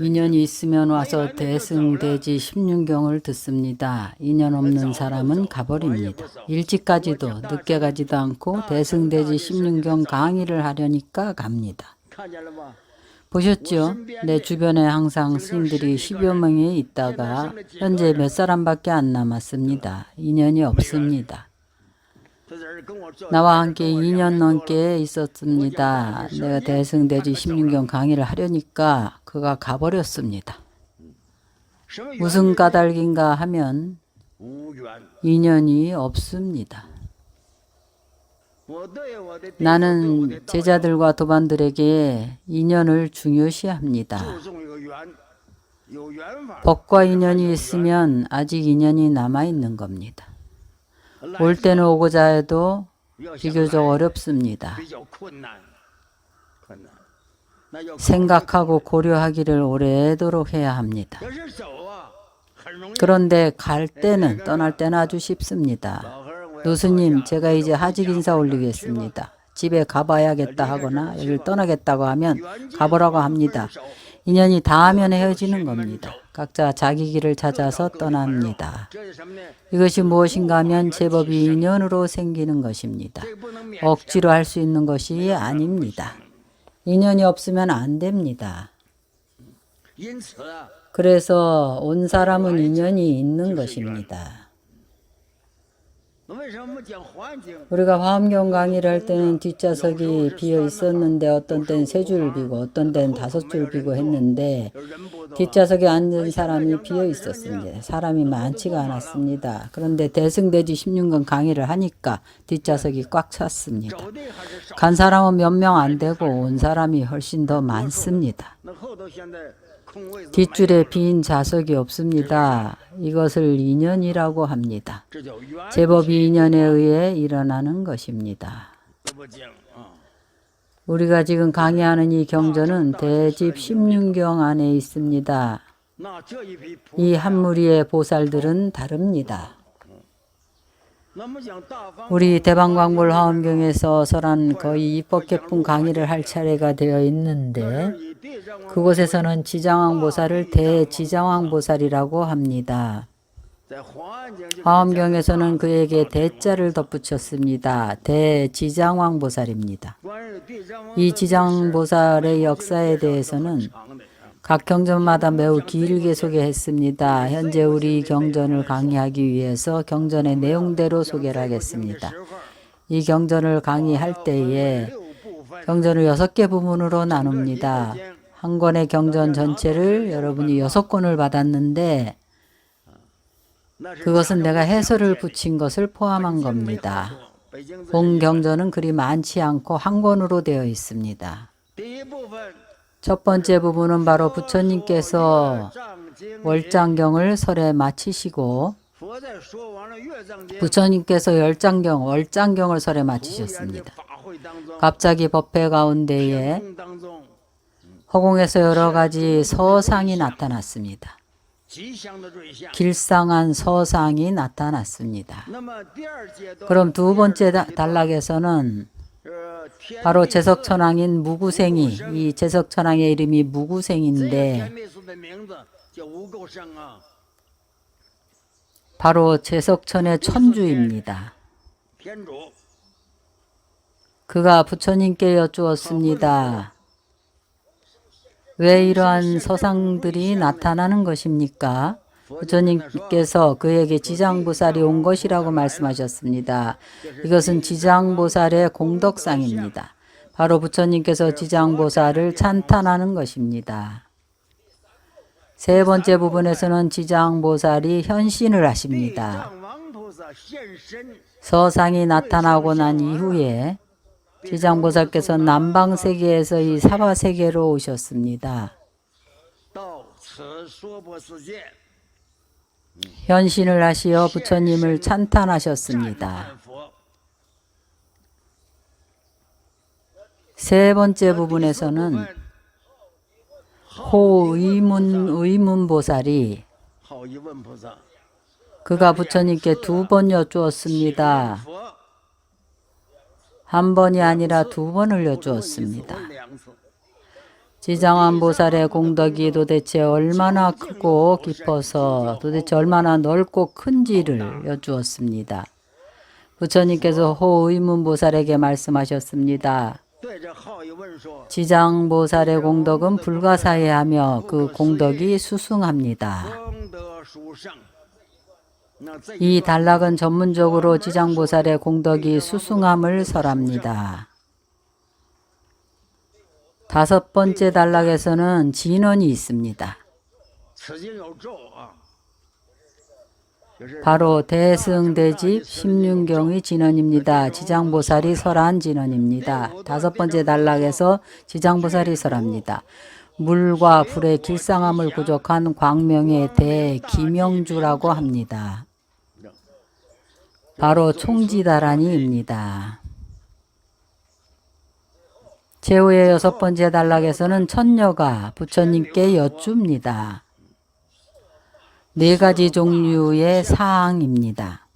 인연이 있으면 와서 대승대지 16경을 듣습니다. 인연 없는 사람은 가버립니다. 일찍 가지도 늦게 가지도 않고 대승대지 16경 강의를 하려니까 갑니다. 보셨죠? 내 주변에 항상 스님들이 10여 명이 있다가 현재 몇 사람밖에 안 남았습니다. 인연이 없습니다. 나와 함께 2년 넘게 있었습니다. 내가 대승대지 16경 강의를 하려니까 그가 가버렸습니다. 무슨 까닭인가 하면 인연이 없습니다. 나는 제자들과 도반들에게 인연을 중요시합니다. 법과 인연이 있으면 아직 인연이 남아 있는 겁니다. 올 때는 오고자 해도 비교적 어렵습니다. 생각하고 고려하기를 오래도록 해야 합니다. 그런데 갈 때는 떠날 때는 아주 쉽습니다. 노스님, 제가 이제 하직 인사 올리겠습니다. 집에 가봐야겠다 하거나 여기를 떠나겠다고 하면 가보라고 합니다. 인연이 닿으면 헤어지는 겁니다. 각자 자기 길을 찾아서 떠납니다. 이것이 무엇인가 하면 제법이 인연으로 생기는 것입니다. 억지로 할 수 있는 것이 아닙니다. 인연이 없으면 안 됩니다. 그래서 온 사람은 인연이 있는 것입니다. 우리가 화엄경 강의를 할 때는 뒷좌석이 비어 있었는데 어떤 때는 세 줄 비고 어떤 때는 다섯 줄 비고 했는데 뒷좌석에 앉은 사람이 비어 있었습니다. 사람이 많지가 않았습니다. 그런데 대승대지 16권 강의를 하니까 뒷좌석이 꽉 찼습니다. 간 사람은 몇 명 안 되고 온 사람이 훨씬 더 많습니다. 뒷줄에 빈 좌석이 없습니다. 이것을 인연이라고 합니다. 제법이 인연에 의해 일어나는 것입니다. 우리가 지금 강의하는 이 경전은 대집 16경 안에 있습니다. 이 한 무리의 보살들은 다릅니다. 우리 대방광불 화엄경에서 설한 거의 입법개품 강의를 할 차례가 되어 있는데 그곳에서는 지장왕 보살을 대지장왕 보살이라고 합니다. 화엄경에서는 그에게 대자를 덧붙였습니다. 대지장왕 보살입니다. 이 지장 보살의 역사에 대해서는 각 경전마다 매우 길게 소개했습니다. 현재 우리 경전을 강의하기 위해서 경전의 내용대로 소개를 하겠습니다. 이 경전을 강의할 때에 경전을 여섯 개 부분으로 나눕니다. 한 권의 경전 전체를 여러분이 여섯 권을 받았는데 그것은 내가 해설을 붙인 것을 포함한 겁니다. 본 경전은 그리 많지 않고 한 권으로 되어 있습니다. 첫 번째 부분은 바로 부처님께서 월장경을 설에 마치시고 부처님께서 열장경, 월장경을 설에 마치셨습니다. 갑자기 법회 가운데에 허공에서 여러 가지 서상이 나타났습니다. 길상한 서상이 나타났습니다. 그럼 두 번째 단락에서는 바로 제석천왕인 무구생이 이 제석천왕의 이름이 무구생인데 바로 제석천의 천주입니다. 그가 부처님께 여쭈었습니다. 왜 이러한 서상들이 나타나는 것입니까? 부처님께서 그에게 지장보살이 온 것이라고 말씀하셨습니다. 이것은 지장보살의 공덕상입니다. 바로 부처님께서 지장보살을 찬탄하는 것입니다. 세 번째 부분에서는 지장보살이 현신을 하십니다. 서상이 나타나고 난 이후에 지장보살께서 남방세계에서 이 사바세계로 오셨습니다. 현신을 하시어 부처님을 찬탄하셨습니다. 세 번째 부분에서는 호의문 의문보살이 그가 부처님께 두 번 여쭈었습니다. 한 번이 아니라 두 번을 여쭈었습니다. 지장한 보살의 공덕이 도대체 얼마나 크고 깊어서 도대체 얼마나 넓고 큰지를 여쭈었습니다. 부처님께서 호의문 보살에게 말씀하셨습니다. 지장 보살의 공덕은 불가사의하며 그 공덕이 수승합니다. 이 단락은 전문적으로 지장보살의 공덕이 수승함을 설합니다. 다섯 번째 단락에서는 진언이 있습니다. 바로 대승대집 16경의 진언입니다. 지장보살이 설한 진언입니다. 다섯 번째 단락에서 지장보살이 설합니다. 물과 불의 길상함을 부족한 광명에 대해 김영주라고 합니다. 바로 총지다란이입니다. 제후의 여섯 번째 단락에서는 천녀가 부처님께 여쭙니다. 네 가지 종류의 사항입니다.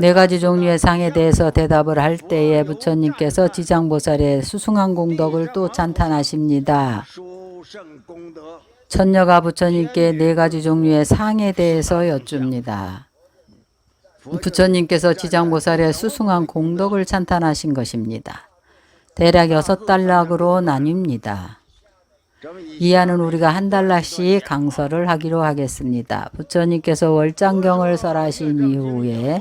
네 가지 종류의 상에 대해서 대답을 할 때에 부처님께서 지장보살의 수승한 공덕을 또 찬탄하십니다. 천녀가 부처님께 네 가지 종류의 상에 대해서 여쭙니다. 부처님께서 지장보살의 수승한 공덕을 찬탄하신 것입니다. 대략 여섯 단락으로 나뉩니다. 이하는 우리가 한 달러씩 강서를 하기로 하겠습니다. 부처님께서 월장경을 설하신 이후에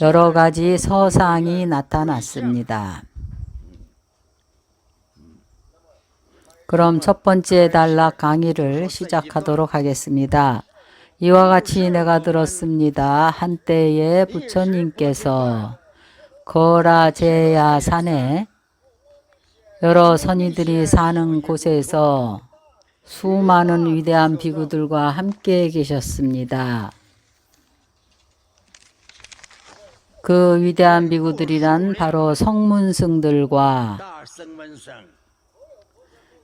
여러 가지 서상이 나타났습니다. 그럼 첫 번째 단락 강의를 시작하도록 하겠습니다. 이와 같이 내가 들었습니다. 한때에 부처님께서 거라제야 산에 여러 선이들이 사는 곳에서 수많은 위대한 비구들과 함께 계셨습니다. 그 위대한 비구들이란 바로 성문승들과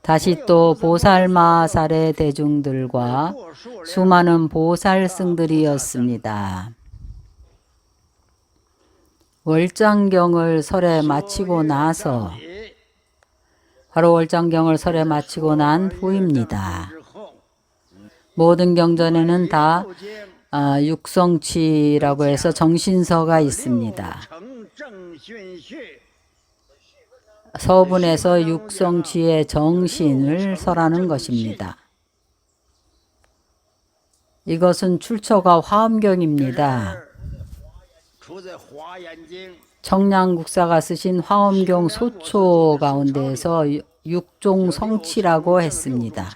다시 또 보살마살의 대중들과 수많은 보살승들이었습니다. 월장경을 설에 마치고 나서 바로 월장경을 설에 마치고 난 후입니다. 모든 경전에는 다 아, 육성치라고 해서 정신서가 있습니다. 서분에서 육성치의 정신을 설하는 것입니다. 이것은 출처가 화엄경입니다. 청량국사가 쓰신 화엄경 소초 가운데에서 육종 성취라고 했습니다.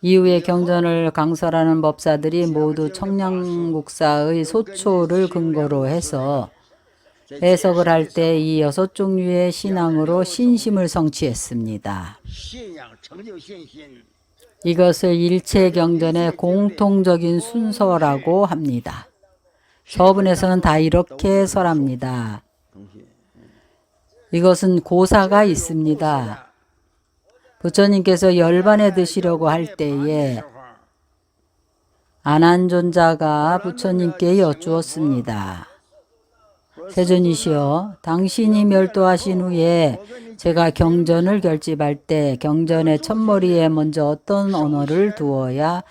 이후에 경전을 강설하는 법사들이 모두 청량국사의 소초를 근거로 해서 해석을 할 때 이 여섯 종류의 신앙으로 신심을 성취했습니다. 이것을 일체 경전의 공통적인 순서라고 합니다. 서분에서는 다 이렇게 설합니다. 이것은 고사가 있습니다. 부처님께서 열반에 드시려고 할 때에 안한존자가 부처님께 여쭈었습니다. 세존이시여, 당신이 멸도하신 후에 제가 경전을 결집할 때 경전의 첫머리에 먼저 어떤 언어를 두어야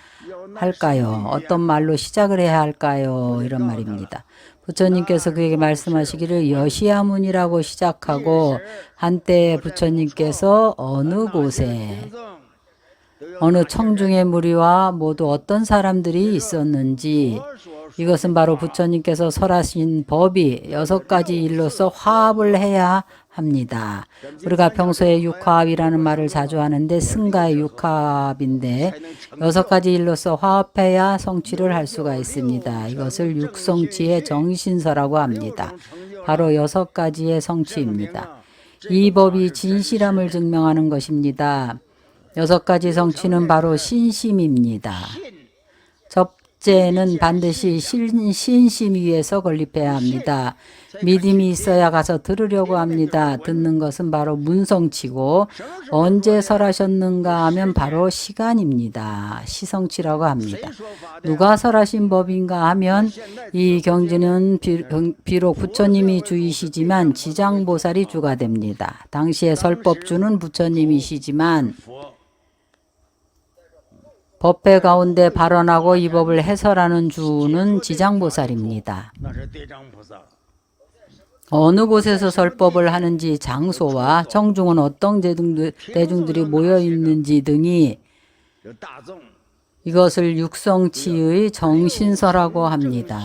할까요? 어떤 말로 시작을 해야 할까요? 이런 말입니다. 부처님께서 그에게 말씀하시기를 여시야문이라고 시작하고 한때 부처님께서 어느 곳에 僧 어느 청중의 무리와 모두 어떤 사람들이 있었는지 이것은 바로 부처님께서 설하신 법이 여섯 가지 일로서 화합을 해야 합니다. 우리가 평소에 육화합이라는 말을 자주 하는데 승가의 육화합인데 여섯 가지 일로서 화합해야 성취를 할 수가 있습니다. 이것을 육성치의 정신서라고 합니다. 바로 여섯 가지의 성취입니다. 이 법이 진실함을 증명하는 것입니다. 여섯 가지 성취는 바로 신심입니다. 첫 첫째는 반드시 신, 신심 위에서 건립해야 합니다. 믿음이 있어야 가서 들으려고 합니다. 듣는 것은 바로 문성치고 언제 설하셨는가 하면 바로 시간입니다. 시성치라고 합니다. 누가 설하신 법인가 하면 이 경지는 비록 부처님이 주이시지만 지장보살이 주가 됩니다. 당시에 설법주는 부처님이시지만 법회 가운데 발언하고 이 법을 해설하는 주는 지장보살입니다. 어느 곳에서 설법을 하는지 장소와 청중은 어떤 대중들이 모여 있는지 등이 이것을 육성치의 정신서라고 합니다.